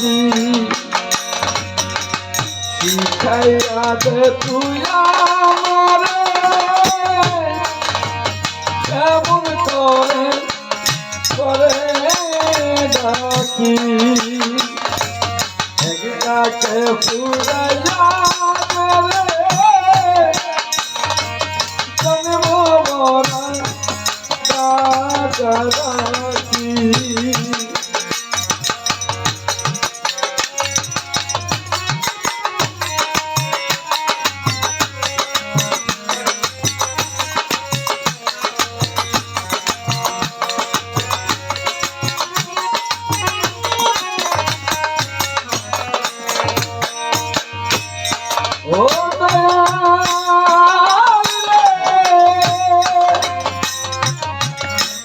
বাজি শিখাইয়া দে তুই আমারে কেমন করে করে ডাকি? ডাকে পুরাই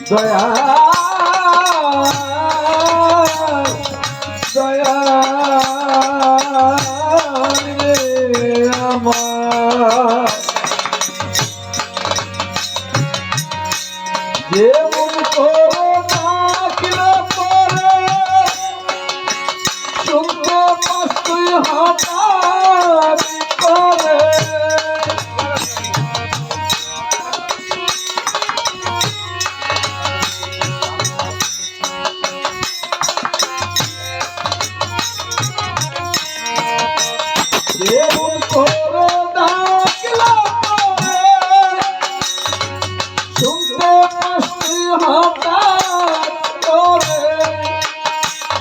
দয়া দয়া আমার।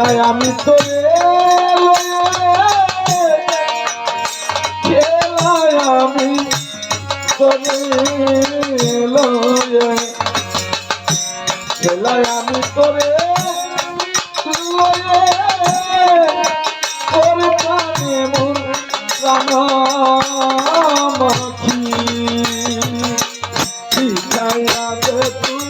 বেলায় আমি তোরে বেলায় আমি তোরে বেলায় আমি তোরে রাম রাখি। শিখাইয়া তুই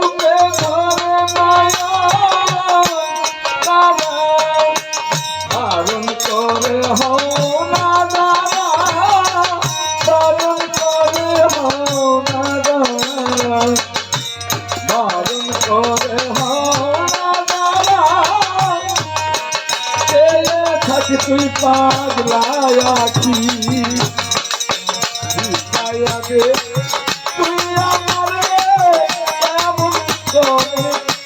তুই পাগলায়া কি আগে তুই আমার এমন তবে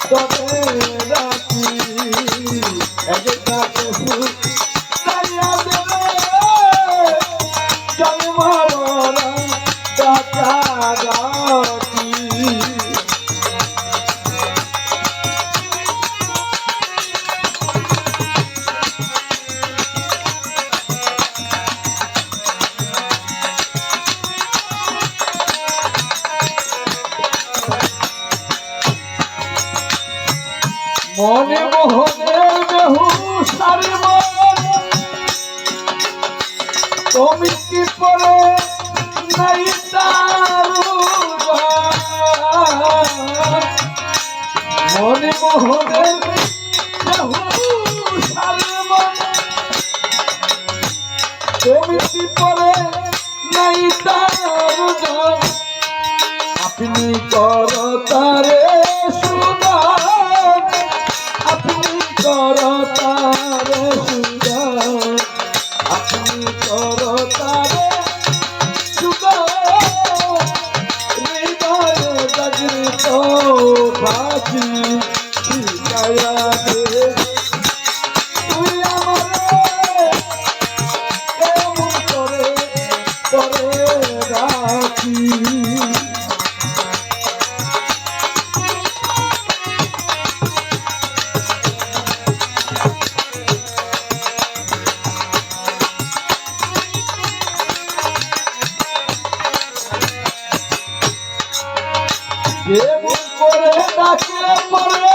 তবে রাখি এক মোহনে বেহুশ তুমি কি পরে নাই মনে? মোহনে তুমি কি পরে নাই তার আপনি কর তারে Oh, সে করে ডাকে পড়ে